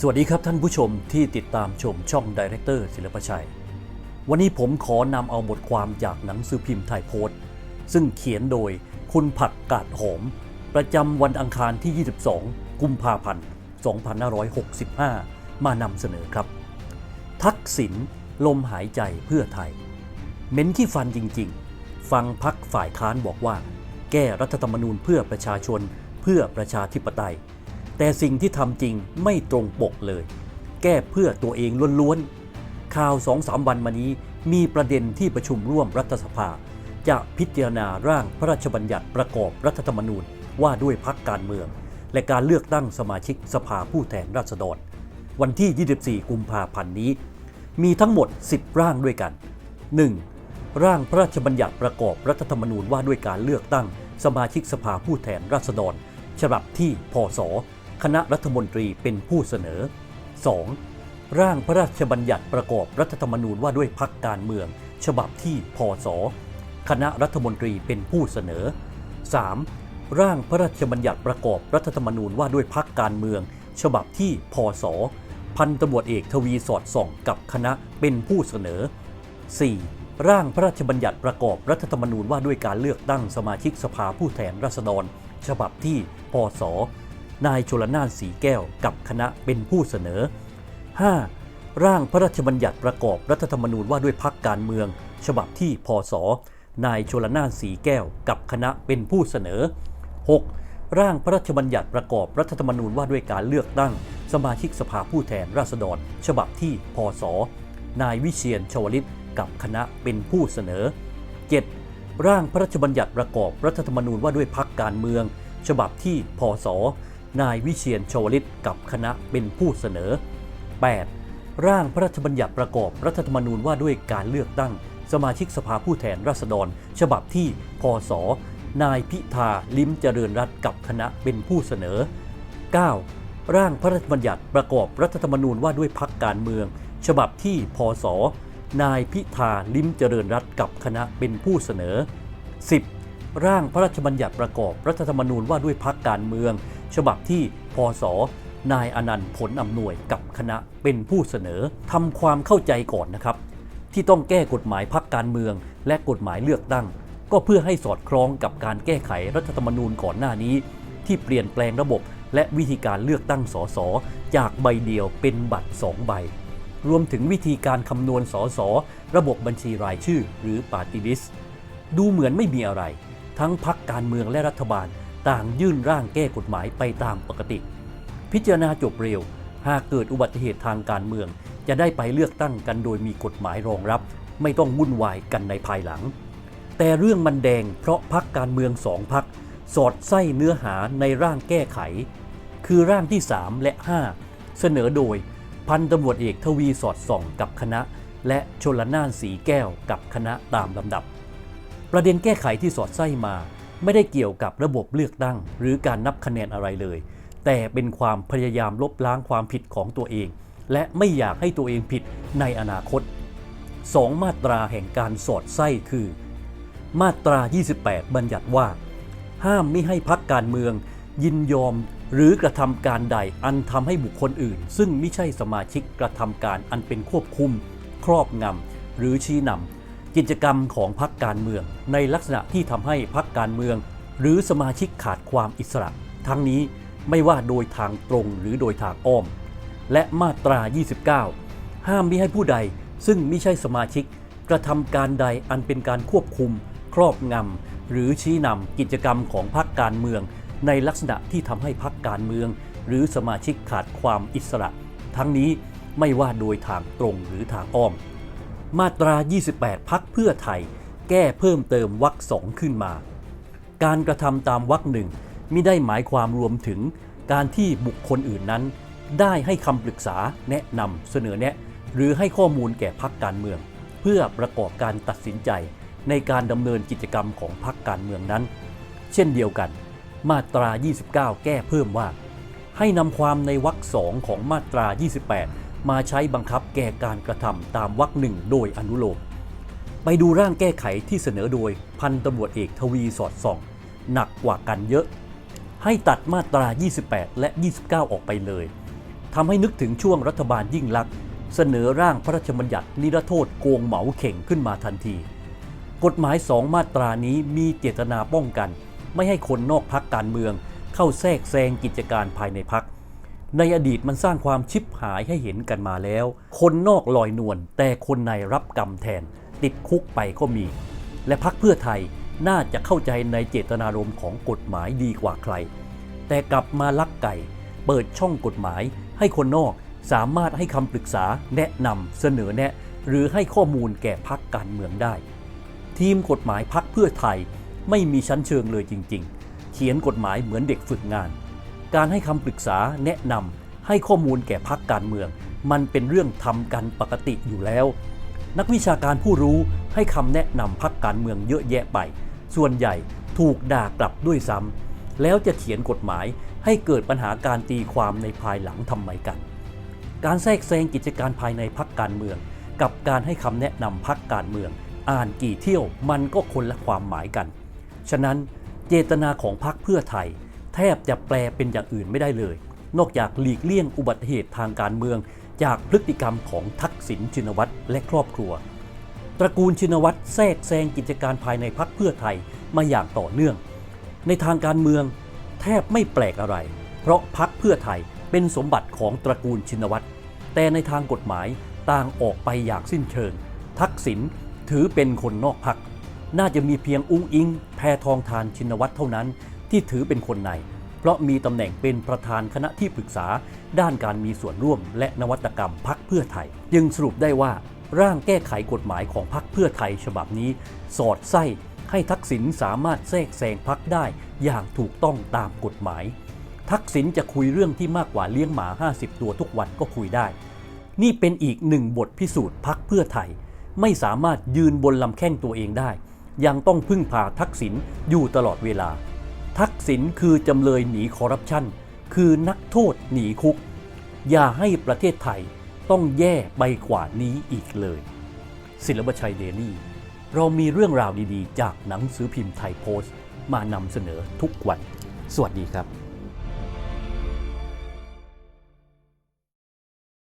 สวัสดีครับท่านผู้ชมที่ติดตามชมช่องดีเรคเตอร์ศิลปชัย วันนี้ผมขอนำเอาบทความจากหนังสือพิมพ์ไทยโพสต์ ซึ่งเขียนโดยคุณผักกาดหอม ประจำวันอังคารที่ 22 กุมภาพันธ์ 2565 มานำเสนอครับ ทักษิณลมหายใจเพื่อไทย เม้นที่ฟันจริงๆ ฟังพักฝ่ายค้านบอกว่า แก้รัฐธรรมนูญเพื่อประชาชนเพื่อประชาธิปไตย แต่สิ่งที่ทำจริงไม่ตรงปกเลย แก้เพื่อตัวเองล้วนๆ ข่าวสองสามวันมานี้มีประเด็นที่ประชุมร่วมรัฐสภา จะพิจารณาร่างพระราชบัญญัติประกอบรัฐธรรมนูญว่าด้วยพักการเมือง และการเลือกตั้งสมาชิกสภาผู้แทนราษฎร วันที่ 24 กุมภาพันธ์นี้ มีทั้งหมด 10 ร่างด้วยกัน 1. ร่างพระราชบัญญัติประกอบรัฐธรรมนูญว่าด้วยการเลือกตั้งสมาชิกสภาผู้แทนราษฎร ฉบับที่พศ คณะรัฐมนตรีเป็นผู้เสนอ 2. ร่างพระราชบัญญัติประกอบรัฐธรรมนูญว่าด้วยพักการเมือง ฉบับที่พศคณะรัฐมนตรีเป็นผู้เสนอ 3. ร่างพระราชบัญญัติประกอบรัฐธรรมนูญว่าด้วยพักการเมือง ฉบับที่พศพันตำรวจเอกทวีสอดส่องกับคณะเป็นผู้เสนอ 4. ร่างพระราชบัญญัติประกอบรัฐธรรมนูญว่าด้วยการเลือกตั้งสมาชิกสภาผู้แทนราษฎร ฉบับที่พศ นายชลนานสีแก้วกับคณะเป็นผู้เสนอ 5. ร่างพระราชบัญญัติประกอบรัฐธรรมนูญว่าด้วยพักการเมือง ฉบับที่พศนายชลนานสีแก้วกับคณะเป็นผู้เสนอ 6. ร่างพระราชบัญญัติประกอบรัฐธรรมนูญว่าด้วยการเลือกตั้ง สมาชิกสภาผู้แทนราษฎร ฉบับที่พศนายวิเชียนชวลิตกับคณะเป็นผู้เสนอ 7. ร่างพระราชบัญญัติประกอบรัฐธรรมนูญว่าด้วยพักการเมือง ฉบับที่พศ นายวิเชียนชวลิตกับคณะเป็นผู้เสนอ 8. ร่างพระราชบัญญัติประกอบรัฐธรรมนูญว่าด้วยการเลือกตั้ง สมาชิกสภาผู้แทนราษฎร ฉบับที่ พศ นายพิธาลิ้มเจริญรัตกับคณะเป็นผู้เสนอ 9. ร่างพระราชบัญญัติประกอบรัฐธรรมนูญว่าด้วยพักการเมือง ฉบับที่ พศ นายพิธาลิ้มเจริญรัตกับคณะเป็นผู้เสนอ 10. ร่างพระราชบัญญัติประกอบรัฐธรรมนูญว่าด้วยพักการเมือง ฉบับที่พศนายอนันต์ผลอำนวยกับคณะเป็นผู้เสนอทำความเข้าใจก่อนนะครับ ที่ต้องแก้กฎหมายพักการเมือง และกฎหมายเลือกตั้ง ก็เพื่อให้สอดคล้องกับการแก้ไขรัฐธรรมนูญก่อนหน้านี้ ที่เปลี่ยนแปลงระบบและวิธีการเลือกตั้งสสจากใบเดียวเป็นบัตร 2 ใบ รวมถึงวิธีการคำนวณสสระบบบัญชีรายชื่อหรือปาร์ตี้ลิสดูเหมือนไม่มีอะไร ทั้งพักการเมืองและรัฐบาล ต่างยื่นร่างแก้กฎหมายไปตามปกติ พิจารณาจบเร็ว หากเกิดอุบัติเหตุทางการเมือง จะได้ไปเลือกตั้งกันโดยมีกฎหมายรองรับ ไม่ต้องวุ่นวายกันในภายหลัง แต่เรื่องมันแดงเพราะพักการเมืองสองพักสอดไส้เนื้อหาในร่างแก้ไข คือร่างที่ 3 และ 5 เสนอโดยพันตำรวจเอกทวีสอดส่องกับคณะ และชลนานสีแก้วกับคณะตามลำดับ ประเด็นแก้ไขที่สอดไส้มา ไม่ได้เกี่ยวกับระบบเลือกตั้ง หรือการนับคะแนนอะไรเลย แต่เป็นความพยายามลบล้างความผิดของตัวเอง และไม่อยากให้ตัวเองผิดในอนาคตสองมาตราแห่งการสอดไส้คือ มาตรา 28 บัญญัติว่า ห้ามไม่ให้พักการเมือง ยินยอมหรือกระทำการใดอันทำให้บุคคลอื่น ซึ่งไม่ใช่สมาชิกกระทำการอันเป็นควบคุม ครอบงำหรือชี้นำ กิจกรรมของพักการเมือง ในลักษณะที่ทำให้พักการเมือง หรือสมาชิกขาดความอิสระ ทั้งนี้ไม่ว่าโดยทางตรงหรือโดยทางอ้อม และมาตรา 29 ห้ามมิให้ผู้ใดซึ่งไม่ใช่สมาชิก กระทำการใดอันเป็นการควบคุม ครอบงำหรือชี้นำกิจกรรมของพรรคการเมือง ในลักษณะที่ทำให้พรรคการเมือง หรือสมาชิกขาดความอิสระ ทั้งนี้ไม่ว่าโดยทางตรงหรือทางอ้อม มาตรา 28 พักเพื่อไทย แก้เพิ่มเติมวรรคสองขึ้นมา การกระทำตามวรรคหนึ่งมิได้หมายความรวมถึงการที่บุคคลอื่นนั้น ได้ให้คำปรึกษาแนะนำเสนอแนะ หรือให้ข้อมูลแก่พักการเมือง เพื่อประกอบการตัดสินใจในการดำเนินกิจกรรมของพักการเมืองนั้น เช่นเดียวกัน มาตรา 29 แก้เพิ่มว่า ให้นำความในวรรคสองของมาตรา 28 มาใช้บังคับแก่การกระทำตามวรรคหนึ่งโดยอนุโลม ไปดูร่างแก้ไขที่เสนอโดยพันตำรวจเอกทวีสอดส่อง หนักกว่ากันเยอะ ให้ตัดมาตรา 28 และ 29 ออกไปเลยทำให้นึกถึงช่วงรัฐบาลยิ่งลักษณ์เสนอร่างพระราชบัญญัตินิรโทษโกงเหมาเข่งขึ้นมาทันที กฎหมายสองมาตรานี้มีเจตนาป้องกัน ไม่ให้คนนอกพักการเมือง เข้าแทรกแซงกิจการภายในพัก ในอดีตมันสร้างความชิบหายให้เห็นกันมาแล้ว คนนอกลอยนวลแต่คนในรับกรรมแทน ติดคุกไปก็มี และพักเพื่อไทยน่าจะเข้าใจในเจตนารมณ์ของกฎหมายดีกว่าใคร แต่กลับมาลักไก่ เปิดช่องกฎหมายให้คนนอกสามารถให้คำปรึกษาแนะนำเสนอแนะ หรือให้ข้อมูลแก่พักการเมืองได้ ทีมกฎหมายพักเพื่อไทยไม่มีชั้นเชิงเลยจริง ๆ เขียนกฎหมายเหมือนเด็กฝึกงาน การให้คำปรึกษาแนะนำให้ข้อมูลแก่พักการเมือง มันเป็นเรื่องทำกันปกติอยู่แล้ว นักวิชาการผู้รู้ให้คำแนะนำพักการเมืองเยอะแยะไป ส่วนใหญ่ถูกด่ากลับด้วยซ้ำแล้วจะเขียนกฎหมายให้เกิดปัญหาการตีความในภายหลังทำไมกัน การแทรกแซงกิจการภายในพักการเมือง กับการให้คำแนะนำพักการเมือง อ่านกี่เที่ยวมันก็คนละความหมายกัน ฉะนั้นเจตนาของพักเพื่อไทย ทบจะแปลเป็นอย่างอื่นไม่ได้เลย นอกจากหลีกเลี่ยงอุบัติเหตุทางการเมือง จากพฤติกรรมของทักษิณชินวัตรและครอบครัว ตระกูลชินวัตรแทรกแซงกิจการภายในพักเพื่อไทยมาอย่างต่อเนื่อง ในทางการเมืองแทบไม่แปลกอะไร เพราะพักเพื่อไทยเป็นสมบัติของตระกูลชินวัตรแต่ในทางกฎหมายต่างออกไปอย่างสิ้นเชิง ทักษิณถือเป็นคนนอกพักน่าจะมีเพียงอุ้งอิง แพทองทานชินวัตรเท่านั้น ที่ถือเป็นคนใน เพราะมีตำแหน่งเป็นประธานคณะที่ปรึกษา ด้านการมีส่วนร่วมและนวัตกรรมพักเพื่อไทย จึงสรุปได้ว่าร่างแก้ไขกฎหมายของพักเพื่อไทยฉบับนี้ สอดไส้ให้ทักษิณสามารถแทรกแซงพักได้อย่างถูกต้องตามกฎหมาย ทักษิณจะคุยเรื่องที่มากกว่าเลี้ยงหมา 50 ตัวทุกวันก็คุยได้ นี่เป็นอีกหนึ่งบทพิสูจน์พักเพื่อไทย ไม่สามารถยืนบนลำแข้งตัวเองได้ ยังต้องพึ่งพาทักษิณอยู่ตลอดเวลา ทักษิณคือจำเลยหนีคอร์รัปชัน คือนักโทษหนีคุก อย่าให้ประเทศไทยต้องแย่ไปกว่านี้อีกเลย ศิลปชัยเดลี่ เรามีเรื่องราวดีๆ จากหนังสือพิมพ์ไทยโพสต์ มานำเสนอทุกวัน สวัสดีครับ